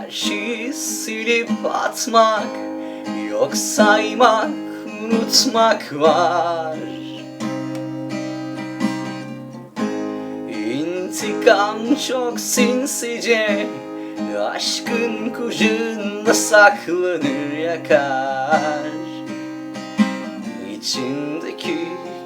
Her silip atmak Yok saymak, unutmak var. İntikam çok sinsice Aşkın kucağında saklanır yakar. İçindeki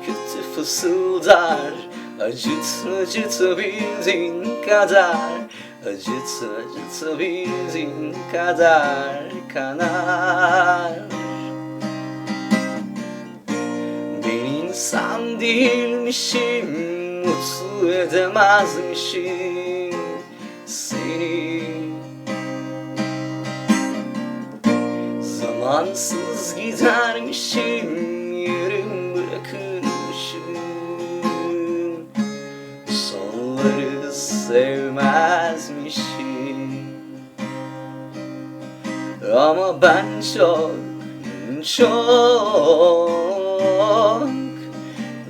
kötü fısıldar Acıt acıtabildiğin kadar Acıt acıtabildiğin kadar kanar. Ben insan değilmişim Mutlu edemezmişim Seni. Zamansız gidermişim sevmezmişim. Ama ben çok çok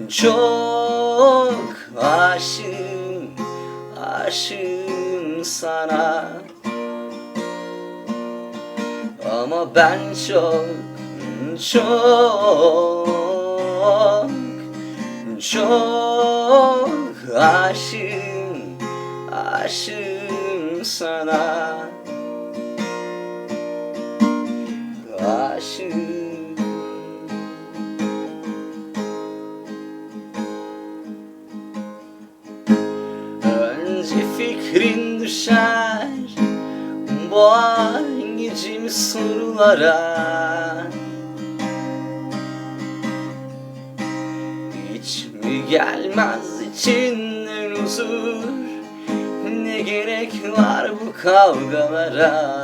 çok aşığım aşığım sana. Ama ben çok çok çok aşığım aşığım sana. Aşığım Önce fikrin düşer Boğar gecemi sorulara Hiç mi gelmez içinden huzur gerek var bu kavgalara?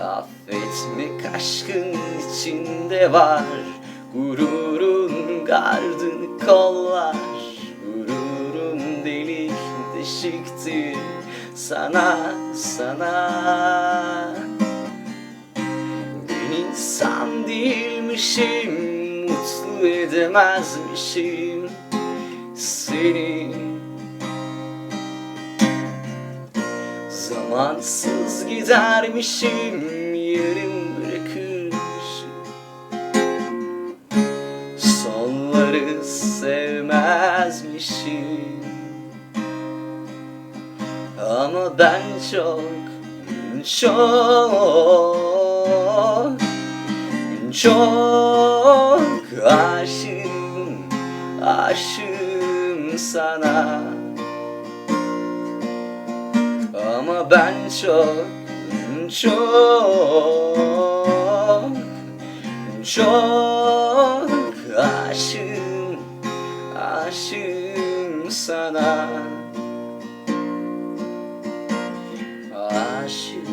Affetmek aşkın içinde var? Gururun gardını kollar. Gururun delik deşiktir Sana, sana. Ben insan değilmişim Mutlu edemezmişim. Seni Zamansız gidermişim Yarım bırakırmışım Sonları sevmezmişim. Ama ben çok çok çok aşığım aşığım sana ama ben çok çok çok aşığım aşığım sana. Aşığım